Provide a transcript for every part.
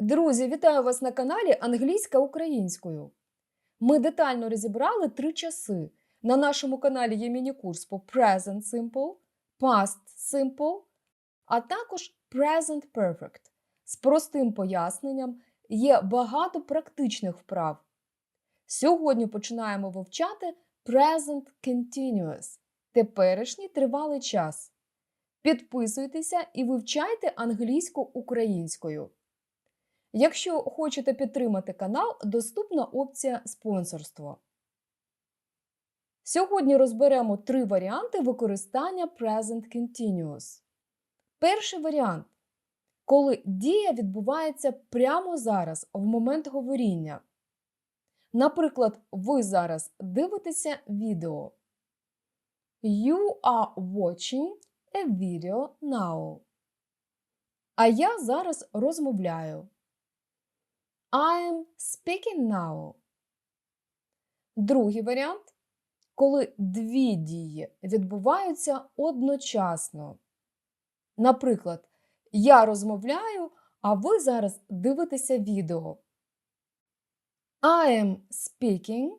Друзі, вітаю вас на каналі Англійська українською. Ми детально розібрали три часи. На нашому каналі є міні-курс по Present Simple, Past Simple, а також Present Perfect. З простим поясненням є багато практичних вправ. Сьогодні починаємо вивчати Present Continuous теперішній тривалий час. Підписуйтеся і вивчайте англійську українською. Якщо хочете підтримати канал, доступна опція спонсорство. Сьогодні розберемо три варіанти використання Present Continuous. Перший варіант коли дія відбувається прямо зараз, в момент говоріння. Наприклад, ви зараз дивитеся відео. You are watching a video now. А я зараз розмовляю. I am speaking now. Другий варіант коли дві дії відбуваються одночасно. Наприклад, я розмовляю, а ви зараз дивитеся відео. I am speaking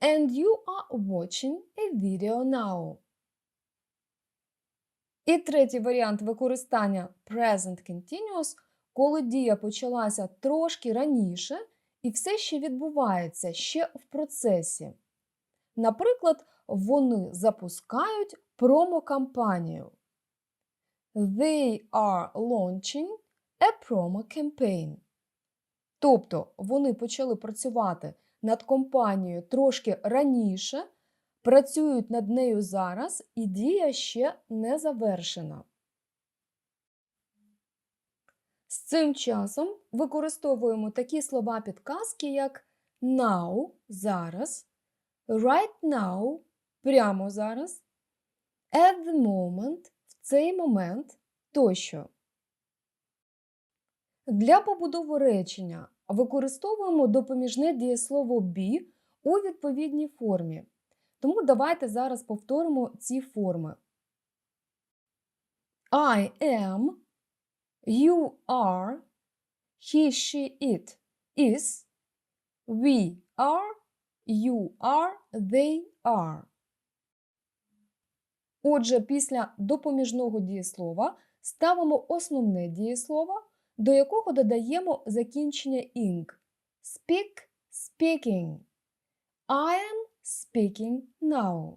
and you are watching a video now. І третій варіант використання Present Continuous, коли дія почалася трошки раніше і все ще відбувається ще в процесі. Наприклад, вони запускають промокампанію. They are launching a promo campaign. Тобто вони почали працювати над компанією трошки раніше, працюють над нею зараз, і дія ще не завершена. З цим часом використовуємо такі слова підказки, як now зараз, right now прямо зараз, at the moment в цей момент тощо. Для побудови речення використовуємо допоміжне дієслово be у відповідній формі. Тому давайте зараз повторимо ці форми. I am, you are, he, she, it is, we are, you are, they are. Отже, після допоміжного дієслова ставимо основне дієслово, до якого додаємо закінчення ing. Speak, speaking. I am speaking now.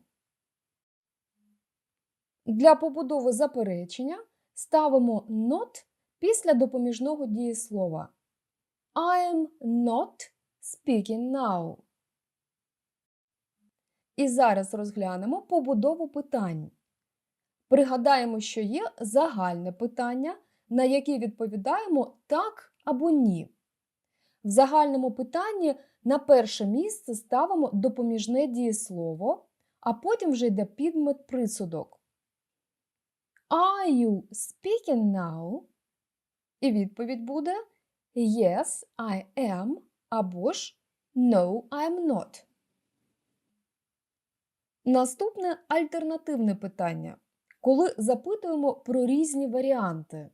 Для побудови заперечення ставимо not після допоміжного дієслова. I am not speaking now. І зараз розглянемо побудову питань. Пригадаємо, що є загальне питання, на яке відповідаємо так або ні. В загальному питанні на перше місце ставимо допоміжне дієслово, а потім вже йде підмет присудок. Are you speaking now? І відповідь буде Yes, I am або ж No, I am not. Наступне альтернативне питання. Коли запитуємо про різні варіанти.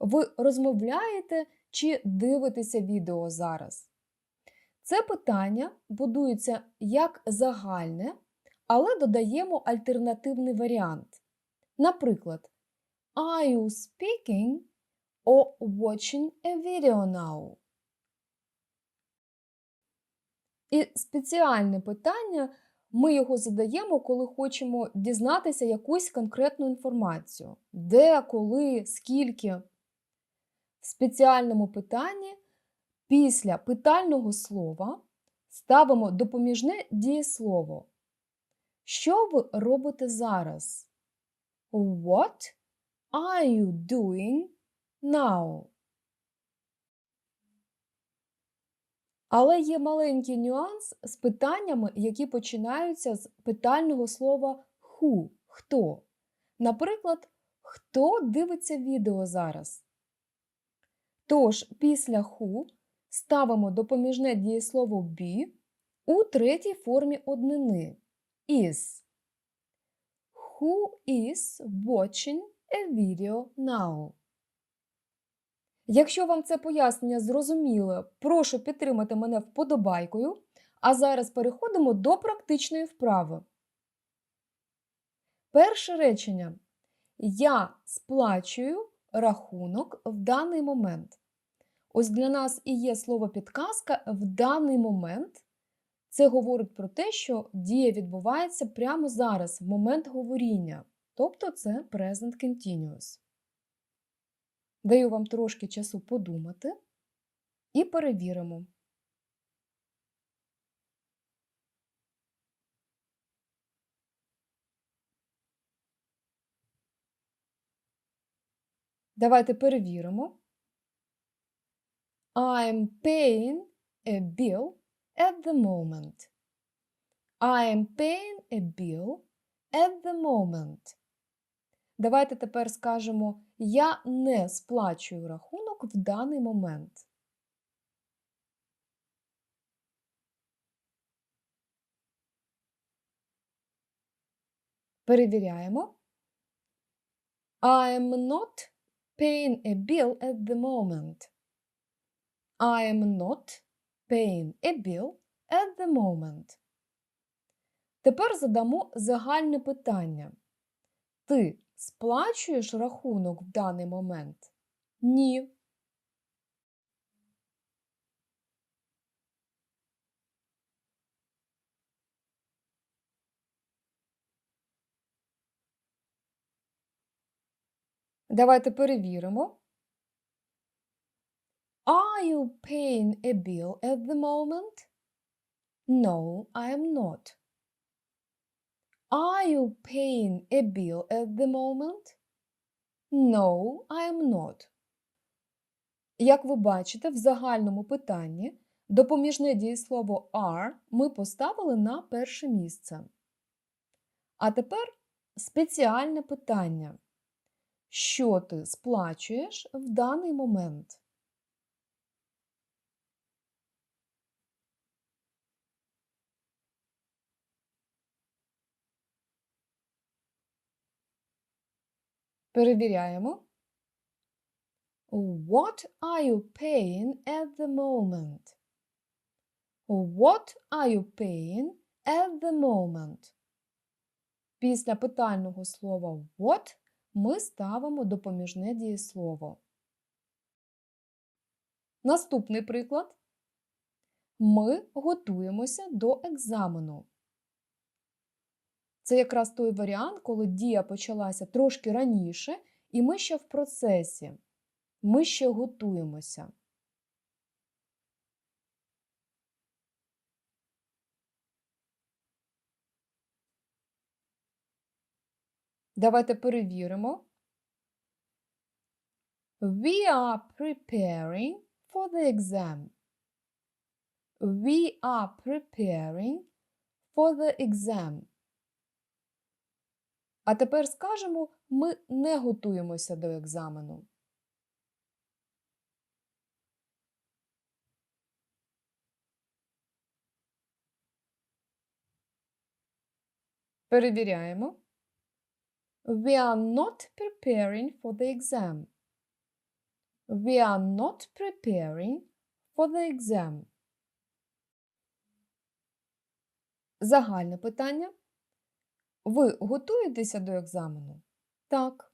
Ви розмовляєте чи дивитеся відео зараз? Це питання будується як загальне, але додаємо альтернативний варіант. Наприклад, Are you speaking or watching a video now? І спеціальне питання ми його задаємо, коли хочемо дізнатися якусь конкретну інформацію. Де, коли, скільки. В спеціальному питанні після питального слова ставимо допоміжне дієслово. Що ви робите зараз? What are you doing now? Але є маленький нюанс з питаннями, які починаються з питального слова who хто. Наприклад, хто дивиться відео зараз? Тож, після who ставимо допоміжне дієслово be у третій формі однини is. Who is watching a video now? Якщо вам це пояснення зрозуміло, прошу підтримати мене вподобайкою. А зараз переходимо до практичної вправи. Перше речення. Я сплачую рахунок в даний момент. Ось для нас і є слово підказка в даний момент. Це говорить про те, що дія відбувається прямо зараз, в момент говоріння. Тобто це present continuous. Даю вам трошки часу подумати і перевіримо. Давайте перевіримо. I'm paying a bill at the moment. I'm paying a bill at the moment. Давайте тепер скажемо Я не сплачую рахунок в даний момент. Перевіряємо. I am not paying a bill at the moment. I am not paying a bill at the moment. Тепер задамо загальне питання. Ти сплачуєш рахунок в даний момент? Ні. Давайте перевіримо. Are you paying a bill at the moment? No, I am not. Are you paying a bill at the moment? No, I am not. Як ви бачите, в загальному питанні допоміжне дієслово are ми поставили на перше місце. А тепер спеціальне питання. Що ти сплачуєш в даний момент? Перевіряємо. What are you paying at the moment? What are you paying at the moment? Після питального слова what ми ставимо допоміжне дієслово. Наступний приклад. Ми готуємося до екзамену. Це якраз той варіант, коли дія почалася трошки раніше, і ми ще в процесі. Ми ще готуємося. Давайте перевіримо. We are preparing for the exam. We are preparing for the exam. А тепер скажемо, ми не готуємося до екзамену. Перевіряємо. We are not preparing for the exam. We are not preparing for the exam. Загальне питання. Ви готуєтеся до екзамену? Так.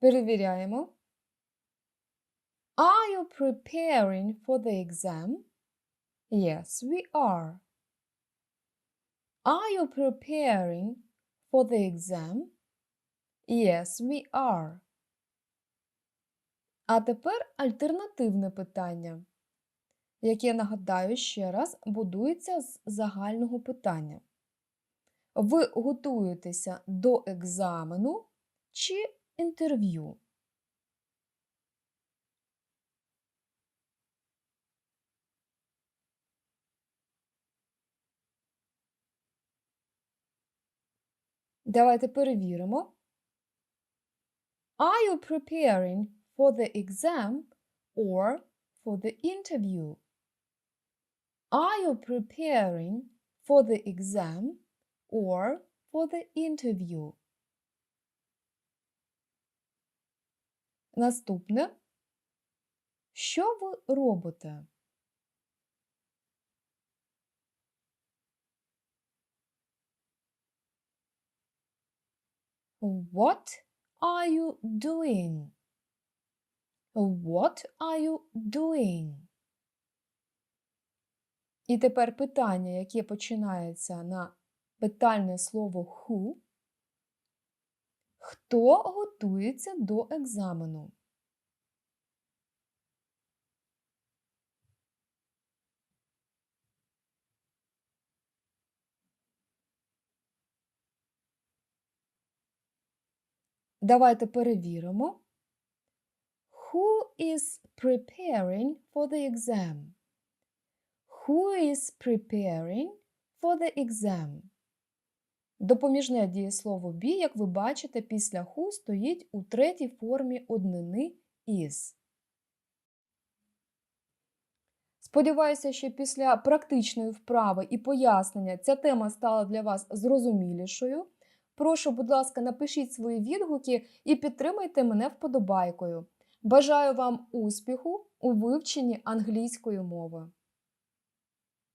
Перевіряємо. Are you preparing for the exam? Yes, we are. Are you preparing for the exam? Yes, we are. А тепер альтернативне питання, яке, нагадаю ще раз, будується з загального питання. Ви готуєтеся до екзамену чи інтерв'ю? Давайте перевіримо. Are you preparing for the exam or for the interview? Are you preparing for the exam or for the interview? Наступне. Що ви робите? What are you doing? What are you doing? І тепер питання, яке починається на питальне слово who. Хто готується до екзамену? Давайте перевіримо. Who is preparing for the exam? Who is preparing for the exam? Допоміжне дієслово be, як ви бачите, після who стоїть у третій формі однини is. Сподіваюся, що після практичної вправи і пояснення ця тема стала для вас зрозумілішою. Прошу, будь ласка, напишіть свої відгуки і підтримайте мене вподобайкою. Бажаю вам успіху у вивченні англійської мови.